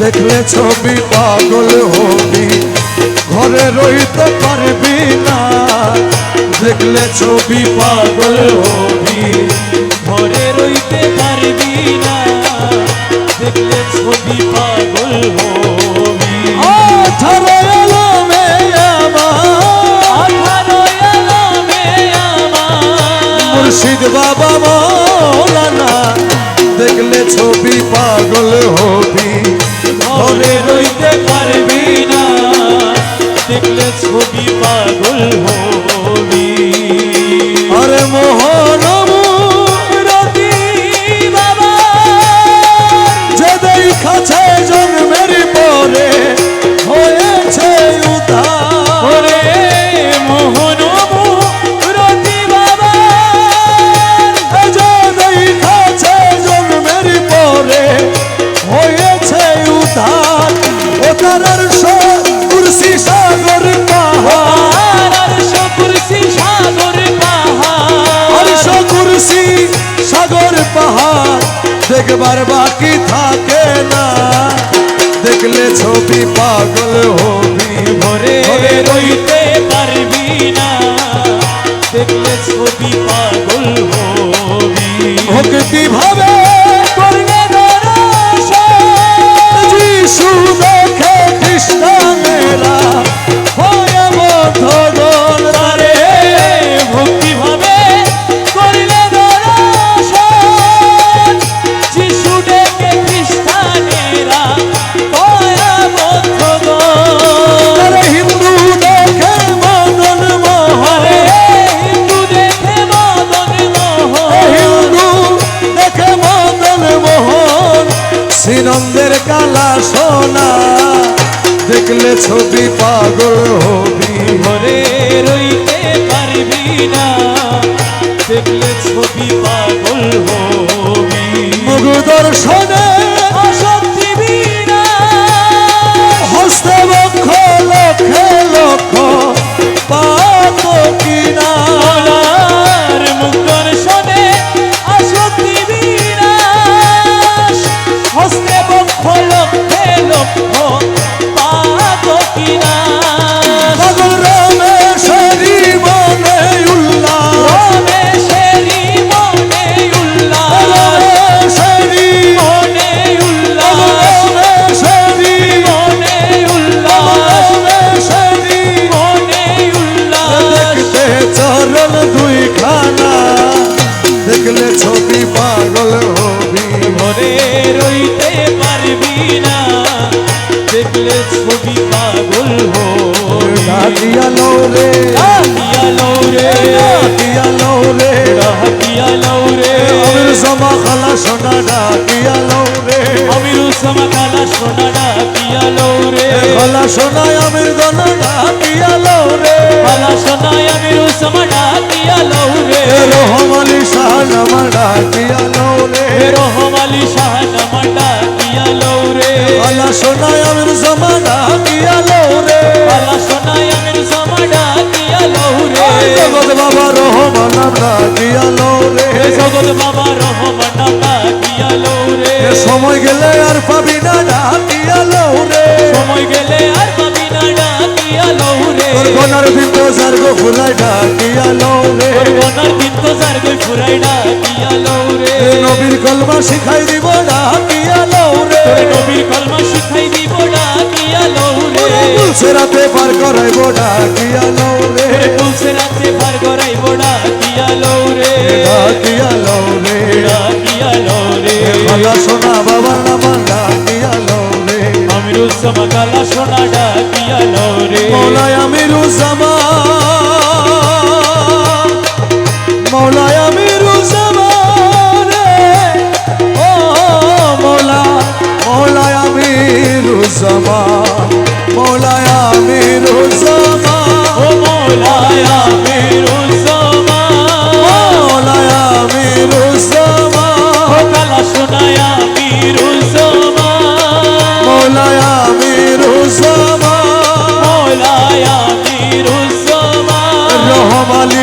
দেখলে ছবি পাগল হবি। ঘরে রইতে পারবি না। দেখলে ছবি পাগল হবি। ঘরে রইতে পারবি না। দেখলে ছবি পাগল হবি। আঠারো এলো মে আমার। আঠারো এলো মে আমার মুর্শিদ বাবা মৌলানা দেখলে ছবি হবি ঘরে দেখবার বাকি থাকে না। দেখলে ছবি পাগল হবি ভরে রইতে পারবি না। দেখলে ছবি শ্রীনন্দের কালা সোনা। দেখলে ছবি পাগল হবি। মরে রইতে পারবি না। দেখলে ছবি পাগল হবি। মুগু দর্শনে দেখলে ছবি পাগল হবি ডাকিয়া লৌরে ডাকিয়া লৌরে ডাকিয়া লৌরে ডাকিয়া লৌরে আমির জমা খালা সোনা ডাকিয়া লৌরে আমির উসামা কালা সোনা ডাকিয়া লৌরে খালা সোনায় আমির দনা ডাকিয়া লৌরে কালা সোনায় আমির উসামা ডাকিয়া লৌরে রহমালি শাহ নামা ডাকিয়া লৌরে রহম আলী শাহ ডাকিয়া লৌরে হে জগৎ বাবা রহমান ডাকিয়া লৌরে সময় গেলে আর পাবি না ডাকিয়া লৌরে সময় গেলে আর পাবি না লৌরে তোর গনার বিন্দু সার গো ফুলাই ডাকিয়া লৌরে তোর বনার দিন তো যার গই ফুরাই ডাকিয়া লৌরে নবীর কলমা শিখাই দিব লৌরে তোর নবীর কলমা শিখাই দিব ডাকিয়া লৌরে তুলসে রাতে পার করাইব ডাকিয়া লৌরে তোর তুলসে রাতে পার করাইব ডাকিয়া লৌরে ডাকিয়া লৌরে ডাকিয়া লৌরে খালা সোনা বাবার নাম ডাকিয়া লৌরে আমিরুল সামা কালা সোনা ডাকিয়া লৌরে মৌলায় আমিরুজ্জামান। মৌলায় আমিরুজ্জামান রে। ও মৌলা মৌলায় আমিরুজ্জামান। মৌলায়